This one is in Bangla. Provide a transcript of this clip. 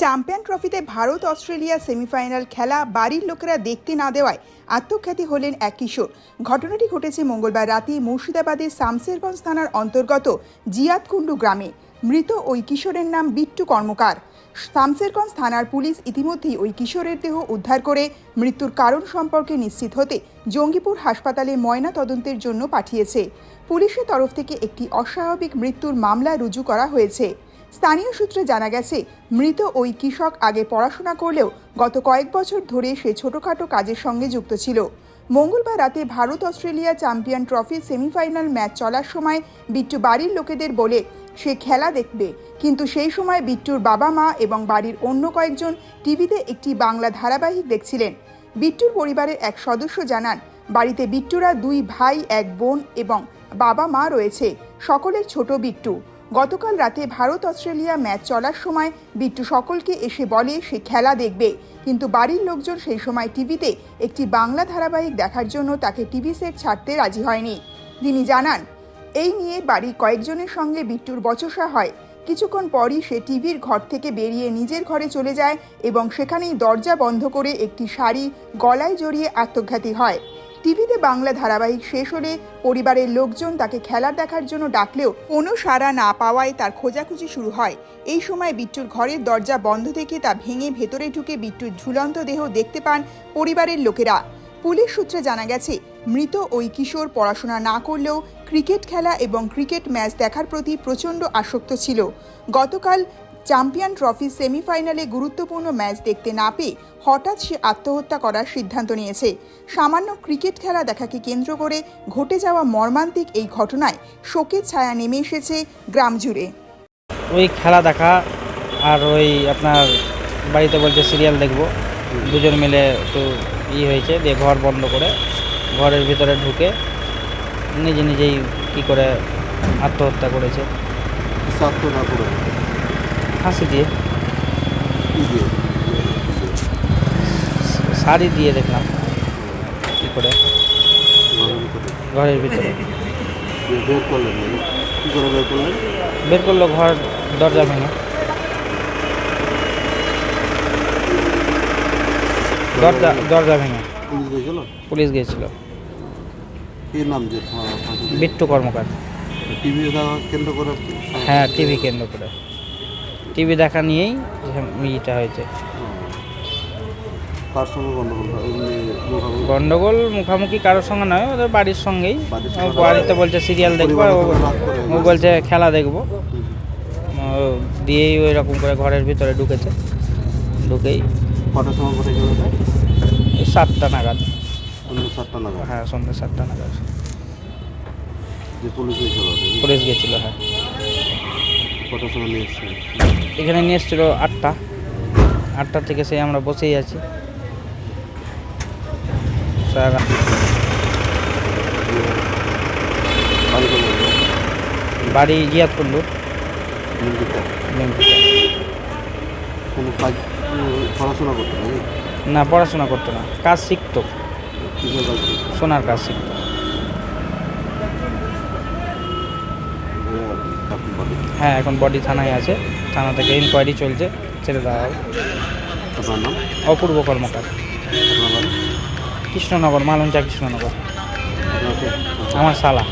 চ্যাম্পিয়ন ট্রফিতে ভারত অস্ট্রেলিয়া সেমিফাইনাল খেলা বাড়ির লোকেরা দেখতে না দেওয়ায় আত্মখ্যাতি হলেন এক কিশোর। ঘটনাটি ঘটেছে মঙ্গলবার রাতে মুর্শিদাবাদের শামসেরগঞ্জ থানার অন্তর্গত জিয়াতকুণ্ডু গ্রামে। মৃত ওই কিশোরের নাম বিট্টু কর্মকার। শামসেরগঞ্জ থানার পুলিশ ইতিমধ্যেই ওই কিশোরের দেহ উদ্ধার করে মৃত্যুর কারণ সম্পর্কে নিশ্চিত হতে জঙ্গিপুর হাসপাতালে ময়না তদন্তের জন্য পাঠিয়েছে। পুলিশের তরফ থেকে একটি অস্বাভাবিক মৃত্যুর মামলা রুজু করা হয়েছে। স্থানীয় সূত্রে জানা গেছে, মৃত ওই কৃষক আগে পড়াশোনা করলেও গত কয়েক বছর ধরে সে ছোটখাটো কাজের সঙ্গে যুক্ত ছিল। মঙ্গলবার রাতে ভারত অস্ট্রেলিয়া চ্যাম্পিয়ন ট্রফির সেমিফাইনাল ম্যাচ চলার সময় বিট্টু বাড়ির লোকেদের বলে, সে খেলা দেখবে। কিন্তু সেই সময় বিট্টুর বাবা মা এবং বাড়ির অন্য কয়েকজন টিভিতে একটি বাংলা ধারাবাহিক দেখছিলেন। বিট্টুর পরিবারের এক সদস্য জানান, বাড়িতে বিট্টুরা দুই ভাই, এক বোন এবং বাবা মা রয়েছে। সকলের ছোট বিট্টু। গতকাল রাতে ভারত অস্ট্রেলিয়া ম্যাচ চলার সময় বিট্টু সকলকে এসে বলে সে খেলা দেখবে। কিন্তু বাড়ির লোকজন সেই সময় টিভিতে একটি বাংলা ধারাবাহিক দেখার জন্য তাকে টিভি সেট ছাড়তে রাজি হয়নি। তিনি জানান, এই নিয়ে বাড়ির কয়েকজনের সঙ্গে বিট্টুর বচসা হয়। কিছুক্ষণ পরই সে টিভির ঘর থেকে বেরিয়ে নিজের ঘরে চলে যায় এবং সেখানেই দরজা বন্ধ করে একটি শাড়ি গলায় জড়িয়ে আত্মঘাতী হয়। টিভিতে বাংলা ধারাবাহিক শেষ হলে পরিবারের লোকজন তাকে খেলা দেখার জন্য ডাকলেও কোনো সাড়া না পাওয়ায় তার খোঁজাখুঁজি শুরু হয়। এই সময় বিট্টুর ঘরের দরজা বন্ধ থেকে তা ভেঙে ভেতরে ঢুকে বিট্টুর ঝুলন্ত দেহ দেখতে পান পরিবারের লোকেরা। পুলিশ সূত্রে জানা গেছে, মৃত ওই কিশোর পড়াশোনা না করলেও ক্রিকেট খেলা এবং ক্রিকেট ম্যাচ দেখার প্রতি প্রচণ্ড আসক্ত ছিল। গতকাল চ্যাম্পিয়ন ট্রফি সেমিফাইনালে গুরুত্বপূর্ণ ম্যাচ দেখতে না পেয়ে হঠাৎ সে আত্মহত্যা করার সিদ্ধান্ত নিয়েছে। সামান্য ক্রিকেট খেলা দেখাকে কেন্দ্র করে ঘটে যাওয়া মর্মান্তিক এই ঘটনায় শোকের ছায়া নেমে এসেছে গ্রাম জুড়ে। ওই খেলা দেখা আর ওই আপনার বাড়িতে বলছে সিরিয়াল দেখব। দুজন মিলে একটু ই হয়েছে দিয়ে ঘর বন্ধ করে ঘরের ভিতরে ঢুকে নিজে নিজেই কি করে আত্মহত্যা করেছে। ফাঁসি দিয়ে। শাড়ি দিয়ে দেখলাম। কি করে? ঘরের ভিতরে। বের করলেন? করে বের করলেন বের করল ঘর দরজা ভেঙে। দরজা দরজা ভেঙে। পুলিশ গেছিল। পুলিশ গিয়েছিল কি নাম যে? বিট্টু কর্মকার। টিভি কেন্দ্র করে হ্যাঁ টিভি কেন্দ্র করে। টিভি দেখা নিয়েই ইটা হয়েছে। গন্ডগোল মুখামুখি? কারোর সঙ্গে নয় ওদের বাড়ির সঙ্গেই। বাড়িতে বলছে সিরিয়াল দেখব ও- বলছে খেলা দেখব। দিয়েই ওই রকম করে ঘরের ভিতরে ঢুকেছে। ঢুকেই। কটার সময় সাতটা নাগাদ। সাতটা নাগাদ? হ্যাঁ সন্ধ্যে সাতটা নাগাদ। পুলিশ গেছিল হ্যাঁ। সময় নিয়ে এখানে নিয়ে এসেছিল আটটা। আটটা থেকে সেই আমরা বসেই আছি। স্যার বাড়ি জিয়াত করল কোনো কাজ পড়াশোনা করতে না পড়াশোনা করতো না। কাজ শিখতো? সোনার কাজ শিখতো এ, এখন বলে। হ্যাঁ এখন বডি থানায় আছে। থানা থেকে ইনকোয়ারি চলছে ছেড়ে দেওয়া হবে। আপনার নাম? অপূর্ব কর্মকার। কৃষ্ণনগর মালঞ্চা কৃষ্ণনগর। আমার শালা।